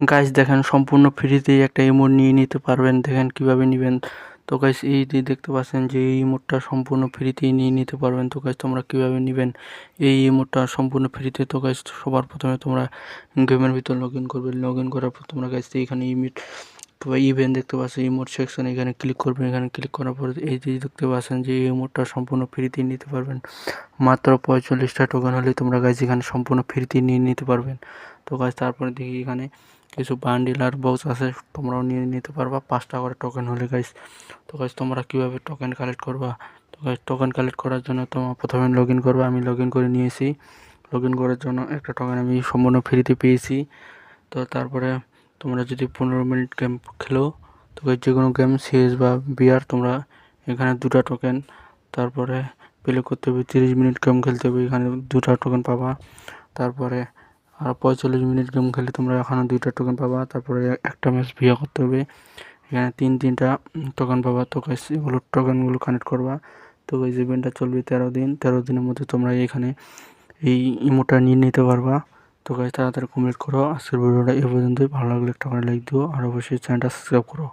Guys দেখেন, সম্পূর্ণ ফ্রিতেই একটা ইমোট নিয়ে নিতে পারবেন। দেখেন কীভাবে নেবেন। তো গাইস, এই দেখতে পাচ্ছেন যে এই ইমোটটা সম্পূর্ণ ফ্রিতেই নিয়ে নিতে পারবেন। তো গাইস, তোমরা কীভাবে নেবেন এই ইমোটটা সম্পূর্ণ ফ্রিতে? তো গাইস, সবার প্রথমে তোমরা গেমের ভিতর লগ ইন করবে। লগ ইন করার পর তোমরা গাইস এখানে ইমিট ইভেন্ট দেখতে পাচ্ছেন ইমোট সেকশন এখানে ক্লিক করবেন। এখানে ক্লিক করার পর এই যে দেখতে পাচ্ছেন যে এই ইমোটটা সম্পূর্ণ ফ্রিতে নিতে পারবেন। মাত্র পঁয়তাল্লিশটা টোকেন হলে তোমরা গাইস, এখানে সম্পূর্ণ ফ্রিতে নিয়ে নিতে পারবেন। তো গাইস তারপরে দেখি এখানে কিছু বান্ডিল আর বক্স আছে, তোমরাও নিয়ে নিতে পারবা, পাঁচটা করে টোকেন হলে গাইস তো গাইস তোমরা কীভাবে টোকেন কালেক্ট করবা? তো গাইস টোকেন কালেক্ট করার জন্য তোমার প্রথমে লগ ইন করবে, আমি লগ ইন করে নিয়েছি। লগ ইন করার জন্য একটা টোকেন আমি সম্পূর্ণ ফ্রিতে পেয়েছি। তো তারপরে তোমরা যদি পনেরো মিনিট গেম খেলো, তো যে কোনো গেম সিএস বা বিআর তোমরা এখানে দুটা টোকেন তারপরে প্লে করতে হবে, তিরিশ মিনিট গেম খেলতে হবে, এখানে দুটা টোকেন পাবা। তারপরে আর পঁয়তাল্লিশ মিনিট গেম খেলে তোমরা এখানে দুইটা টোকেন পাবা, তারপরে একটা ম্যাচ ভিয়া করতে হবে। এখানে তিন তিনটা টোকেন পাবা, তো এগুলো টোকেনগুলো কানেক্ট করবা। তো এই ইভেন্টটা চলবে তেরো দিন। তেরো দিনের মধ্যে তোমরা এখানে এই ইমোটা নিয়ে নিতে পারবা। তো গাইস তাড়াতাড়ি কমপ্লিট করো। আজকের ভিডিওটা এ পর্যন্তই। ভালো লাগলে একটা করে লাইক দিও। আর অবশ্যই চ্যানেলটা সাবস্ক্রাইব করো।